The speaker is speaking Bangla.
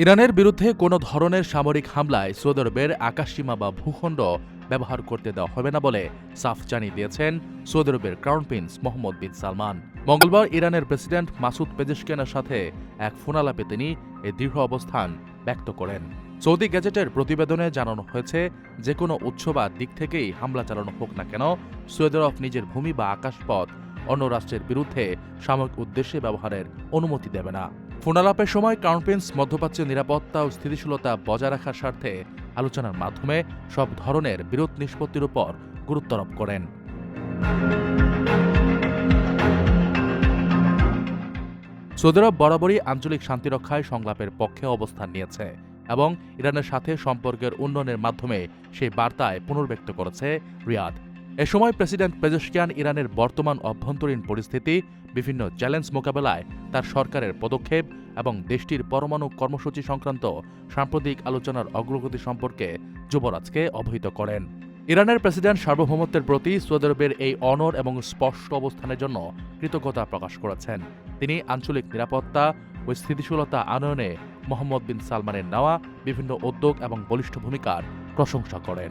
ইরানের বিরুদ্ধে কোনো ধরনের সামরিক হামলায় সৌদি আরবের আকাশসীমা বা ভূখণ্ড ব্যবহার করতে দেওয়া হবে না বলে সাফ জানিয়ে দিয়েছেন সৌদি আরবের crown prince Mohammed bin Salman. মঙ্গলবার ইরানের প্রেসিডেন্ট মাসুদ পেজেশকিয়ানের সাথে এক ফোনালাপে তিনি এই দৃঢ় অবস্থান ব্যক্ত করেন। সৌদি গ্যাজেটের প্রতিবেদনে জানানো হয়েছে যে কোনো উৎস বা দিক থেকেই হামলা চালানো হোক না কেন, সৌদি আরব নিজের ভূমি বা আকাশপথ অন্য রাষ্ট্রের বিরুদ্ধে সামরিক উদ্দেশ্যে ব্যবহারের অনুমতি দেবে না। ফোনালাপের সময় ক্রাউন প্রিন্স মধ্যপ্রাচ্যের নিরাপত্তা ও স্থিতিশীলতা বজায় রাখার স্বার্থে আলোচনার মাধ্যমে সব ধরনের বিরোধ নিষ্পত্তির উপর গুরুত্বারোপ করেন। সৌদি আরব বরাবরই আঞ্চলিক শান্তিরক্ষায় সংলাপের পক্ষে অবস্থান নিয়েছে এবং ইরানের সাথে সম্পর্কের উন্নয়নের মাধ্যমে সেই বার্তায় পুনর্ব্যক্ত করেছে রিয়াদ। এ সময় প্রেসিডেন্ট পেজেশকিয়ান ইরানের বর্তমান অভ্যন্তরীণ পরিস্থিতি, বিভিন্ন চ্যালেঞ্জ মোকাবেলায় তার সরকারের পদক্ষেপ এবং দেশটির পরমাণু কর্মসূচি সংক্রান্ত সাম্প্রতিক আলোচনার অগ্রগতি সম্পর্কে যুবরাজকে অবহিত করেন। ইরানের প্রেসিডেন্ট সার্বভৌমত্বের প্রতি সৌদি আরবের এই অনর এবং স্পষ্ট অবস্থানের জন্য কৃতজ্ঞতা প্রকাশ করেছেন। তিনি আঞ্চলিক নিরাপত্তা ও স্থিতিশীলতা আনয়নে মোহাম্মদ বিন সালমানের নেওয়া বিভিন্ন উদ্যোগ এবং বলিষ্ঠ ভূমিকার প্রশংসা করেন।